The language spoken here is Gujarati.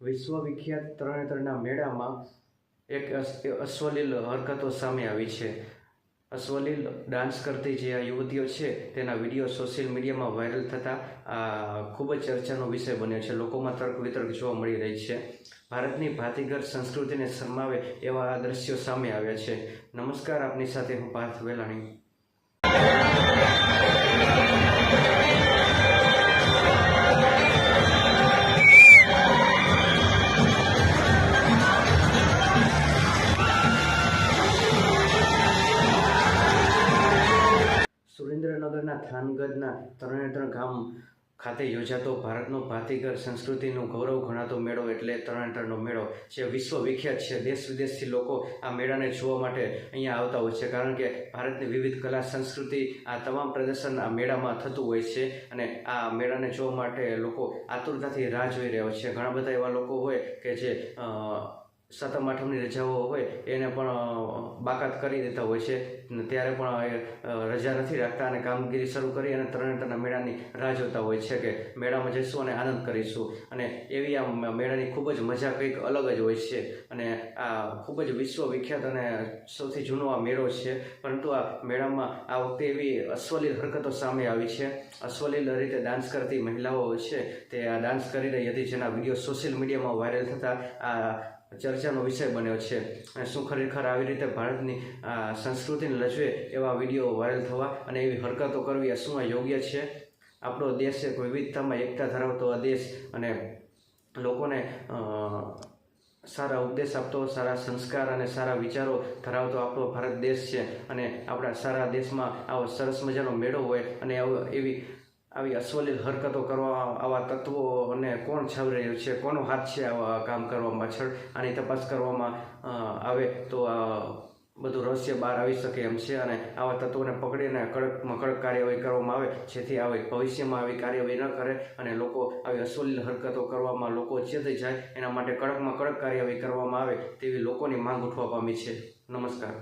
વિશ્વવિખ્યાત તરણેતરના મેળામાં એક અશ્વલીલ હરકતો સામે આવી છે. અશ્વલીલ ડાન્સ કરતી જે આ યુવતીઓ છે, તેના વીડિયો સોશિયલ મીડિયામાં વાયરલ થતાં આ ખૂબ જ ચર્ચાનો વિષય બન્યો છે. લોકોમાં તર્ક વિતર્ક જોવા મળી રહી છે. ભારતની ભાતીગર સંસ્કૃતિને શરમાવે એવા આ દ્રશ્યો સામે આવ્યા છે. નમસ્કાર, આપની સાથે હું પાર્થ વેલાણી. સુરેન્દ્રનગરના થાનગઢના તરણેતર ગામ ખાતે યોજાતો ભારતનો ભાતીગર સંસ્કૃતિનું ગૌરવ ગણાતો મેળો એટલે તરણેતરનો મેળો જે વિશ્વ વિખ્યાત છે. દેશ વિદેશથી લોકો આ મેળાને જોવા માટે અહીંયા આવતા હોય છે. કારણ કે ભારતની વિવિધ કલા સંસ્કૃતિ આ તમામ પ્રદર્શન આ મેળામાં થતું હોય છે અને આ મેળાને જોવા માટે લોકો આતુરતાથી રાહ જોઈ રહ્યા છે. ઘણા બધા એવા લોકો હોય કે જે સાતમ, આઠમની રજાઓ હોય, એને પણ બાકાત કરી દેતા હોય છે. ત્યારે પણ રજા નથી રાખતા અને કામગીરી શરૂ કરી અને તરણેતરના મેળાની રાહ જોતા હોય છે કે મેળામાં જઈશું અને આનંદ કરીશું. અને એવી આ મેળાની ખૂબ જ મજા કંઈક અલગ જ હોય છે. અને આ ખૂબ જ વિશ્વ વિખ્યાત અને સૌથી જૂનો આ મેળો છે. પરંતુ આ મેળામાં આ વખતે એવી અશ્વલીલ હરકતો સામે આવી છે. અશ્વલીલ રીતે ડાન્સ કરતી મહિલાઓ છે તે આ ડાન્સ કરી રહી હતી જેના વીડિયો સોશિયલ મીડિયામાં વાયરલ થતા. આ ચર્ચાનો વિષય બન્યો છે. અને શું ખરેખર આવી રીતે ભારતની સંસ્કૃતિને લજવે એવા વીડિયો વાયરલ થવા અને એવી હરકતો કરવી શું યોગ્ય છે? આપણો દેશ એક વિવિધતામાં એકતા ધરાવતો આ દેશ અને લોકોને સારા ઉપદેશ આપતો, સારા સંસ્કાર અને સારા વિચારો ધરાવતો આપણો ભારત દેશ છે. અને આપણા સારા દેશમાં આવો સરસ મજાનો મેળો હોય અને એવી આવી અશ્વલીલ હરકતો કરવા આવા તત્વોને કોણ છાવી રહ્યું છે, કોનો હાથ છે આવા કામ કરવા પાછળ? આની તપાસ કરવામાં આવે તો બધું રહસ્ય બહાર આવી શકે એમ છે અને આવા તત્વોને પકડીને કડકમાં કડક કાર્યવાહી કરવામાં આવે, જેથી આવી ભવિષ્યમાં આવી કાર્યવાહી ન કરે અને લોકો આવી અશ્વલીલ હરકતો કરવામાં લોકો ચેતી જાય, એના માટે કડકમાં કડક કાર્યવાહી કરવામાં આવે તેવી લોકોની માંગ ઉઠવા પામી છે. નમસ્કાર.